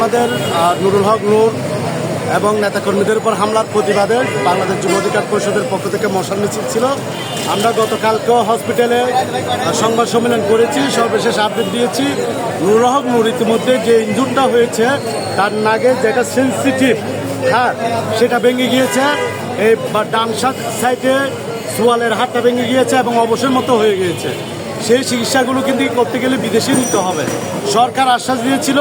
আমাদের নুরুল হক নূর এবং নেতাকর্মীদের উপর হামলার প্রতিবাদে বাংলাদেশ যুব অধিকার পরিষদের পক্ষ থেকে মশাল মিছিল ছিল। আমরা গতকালকেও হসপিটালে সংবাদ সম্মেলন করেছি, সর্বশেষ আপডেট দিয়েছি। নুরুল হক নূর ইতিমধ্যে যে ইঞ্জুরটা হয়েছে, তার নাগে যেটা সেন্সিটিভ হ্যাঁ সেটা ভেঙে গিয়েছে। এই ডান সাইডে সোয়ালের হাতটা ভেঙে গিয়েছে এবং অবশ্যই মতো হয়ে গিয়েছে। সেই চিকিৎসাগুলো কিন্তু করতে গেলে বিদেশে নিতে হবে। সরকার আশ্বাস দিয়েছিল,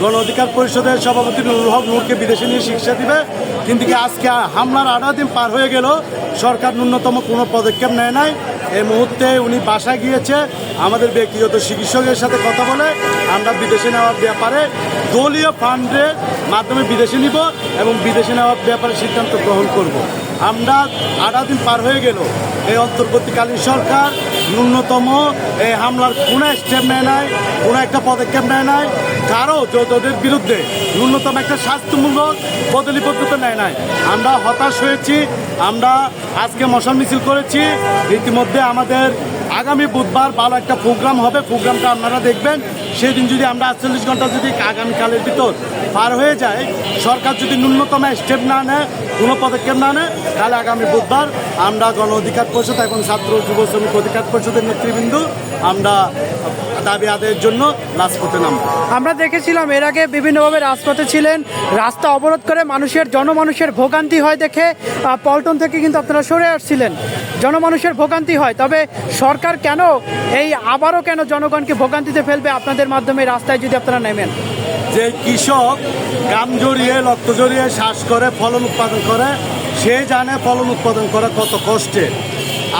গণ অধিকার পরিষদের সভাপতি নুরুল হক নূরকে বিদেশে নিয়ে চিকিৎসা দিবে। কিন্তু কি আজকে হামলার আড়া দিন পার হয়ে গেল, সরকার ন্যূনতম কোনো পদক্ষেপ নেয় নাই। এই মুহূর্তে উনি বাসায় গিয়েছে, আমাদের ব্যক্তিগত চিকিৎসকের সাথে কথা বলে আমরা বিদেশে নেওয়ার ব্যাপারে দলীয় ফান্ডের মাধ্যমে বিদেশে নিব এবং বিদেশে নেওয়ার ব্যাপারে সিদ্ধান্ত গ্রহণ করব। আমরা আড়া দিন পার হয়ে গেল, এই অন্তর্বর্তীকালীন সরকার ন্যূনতম এই হামলার কোনো স্টেপ নেয় নাই, কোনো একটা পদক্ষেপ নেয় নাই, কারও যোদ্ধাদের বিরুদ্ধে ন্যূনতম একটা স্বাস্থ্যমূলক বদলি পদ্ধতি নেয় নাই। আমরা হতাশ হয়েছি, আমরা আজকে মশাল মিছিল করেছি, ইতিমধ্যে আমাদের আগামী বুধবার ভালো একটা প্রোগ্রাম হবে। প্রোগ্রামটা আপনারা দেখবেন। সেই দিন যদি আমরা আটচল্লিশ ঘণ্টা যদি আগামীকালের ভিতর পার হয়ে যায়, সরকার যদি ন্যূনতম স্টেপ না নেয়, কোনো পদক্ষেপ না নেয়, তাহলে আগামী বুধবার আমরা গণ অধিকার পরিষদ এবং ছাত্র যুব শ্রমিক অধিকার পরিষদের নেতৃবৃন্দ আমরা দাবি আদায়ের জন্য রাজপথে নামবো। আমরা দেখেছিলাম এর আগে বিভিন্নভাবে রাজপথে ছিলেন রাস্তা অবরোধ করে মানুষের জনমানুষের ভোগান্তি হয় দেখে পল্টন থেকে কিন্তু আপনারা সরে আসছিলেন। জনমানুষের ভোগান্তি হয় তবে সরকার কেন এই আবারও কেন জনগণকে ভোগান্তিতে ফেলবে? আপনাদের মাধ্যমে রাস্তায় যদি আপনারা নেমেন। যে কৃষক গাম জড়িয়ে রক্ত জড়িয়ে শ্বাস করে ফলন উৎপাদন করে সে জানে ফলন উৎপাদন করা কত কষ্টে।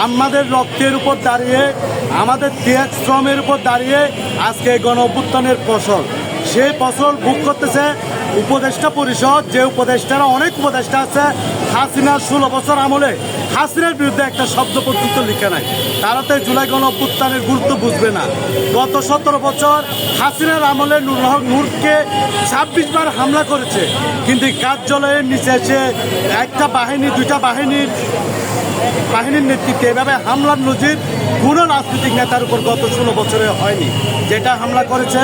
আমাদের রক্তের উপর দাঁড়িয়ে আমাদের ত্যাগ শ্রমের উপর দাঁড়িয়ে আজকে গণ অভ্যুত্থানের ফসল। সেই ফসল ভোগ করতেছে উপদেষ্টা পরিষদ, যে উপদেষ্টারা অনেক উপদেষ্টা আছে, হাসিনার ষোলো বছর আমলে। হাসিনার বিরুদ্ধে একটা শব্দ পর্যন্ত লিখে নাই। তারা তো জুলাই গণ অভ্যুত্থানের গুরুত্ব বুঝবে না। গত সতেরো বছর হাসিনার আমলে নুরুল হক নূরকে ছাব্বিশ বার হামলা করেছে। কিন্তু কার্যালয়ের নিচে এসে একটা বাহিনী, দুইটা বাহিনীর বাহিনীর নেতৃত্বে এভাবে হামলার নজির কোনো রাজনৈতিক নেতার উপর গত ষোলো বছরে হয়নি। যেটা হামলা করেছে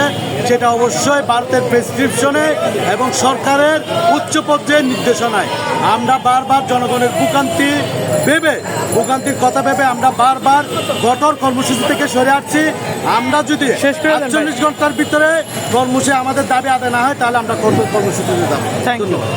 সেটা অবশ্যই ভারতের প্রেসক্রিপশনে এবং সরকারের উচ্চ পর্যায়ের নির্দেশনায়। আমরা বারবার জনগণের ভোগান্তি ভেবে ভোগান্তির কথা ভেবে আমরা বারবার কঠোর কর্মসূচি থেকে সরে আসছি। আমরা যদি আটচল্লিশ ঘণ্টার ভিতরে কর্মসূচি আমাদের দাবি আদায় না হয় তাহলে আমরা কঠোর কর্মসূচিতে যাব। ধন্যবাদ।